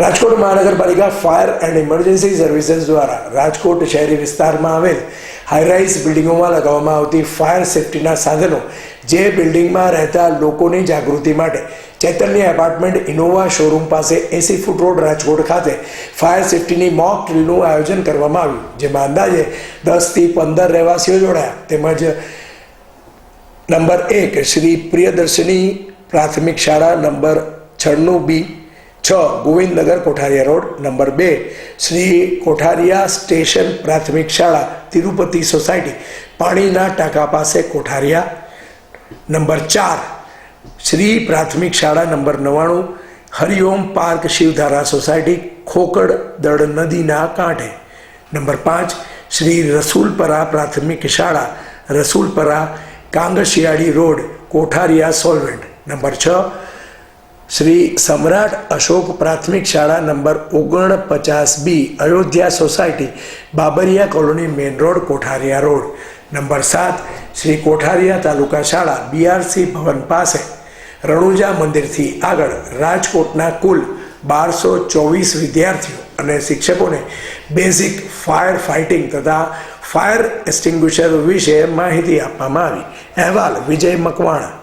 રાજકોટ મહાનગરપાલિકા fire and emergency services દ્વારા રાજકોટ શહેરી વિસ્તારમાં આવેલ હાઈરાઇઝ બિલ્ડિંગોમાં લગાવવામાં આવતી ફાયર સેફટીના સાધનો જે બિલ્ડિંગમાં રહેતા લોકોની જાગૃતિ માટે ચૈતન્ય એપાર્ટમેન્ટ ઇનોવા શોરૂમ પાસે એસી ફૂટ રોડ રાજકોટ ખાતે ફાયર સેફટીની મોક ડ્રીલનું આયોજન કરવામાં આવ્યું, જેમાં અંદાજે દસથી પંદર રહેવાસીઓ જોડાયા. તેમજ નંબર એક શ્રી પ્રિયદર્શિની પ્રાથમિક શાળા, નંબર છન્નું બી છ, ગોવિંદનગર કોઠારિયા રોડ, નંબર બે, શ્રી કોઠારિયા સ્ટેશન પ્રાથમિક શાળા, તિરુપતિ સોસાયટી, પાણીના ટાંકા પાસે કોઠારિયા. નંબર ચાર, શ્રી પ્રાથમિક શાળા, નંબર નવ્વાણું, હરિઓમ પાર્ક, શિવધારા સોસાયટી, ખોકડ દળ નદીના કાંઠે. નંબર પાંચ, શ્રી રસુલપરા પ્રાથમિક શાળા, રસુલપરા કાંગશિયાળી રોડ, કોઠારિયા સોલવેન્ટ. નંબર છ શ્રી સમ્રાટ અશોક પ્રાથમિક શાળા નંબર ઓગણપચાસ B, Ayodhya society, Babariya colony main road, Kothariya road. Number સાત, શ્રી કોઠારિયા તાલુકા શાળા બીઆરસી ભવન પાસે. રણુજા મંદિરથી આગળ રાજકોટના કુલ બારસો ચોવીસ વિદ્યાર્થીઓ અને શિક્ષકોને બેઝિક ફાયર ફાઇટિંગ તથા ફાયર એક્સ્ટિંગ્વિશર વિશે માહિતી આપવામાં આવી. અહેવાલ વિજય મકવાણા.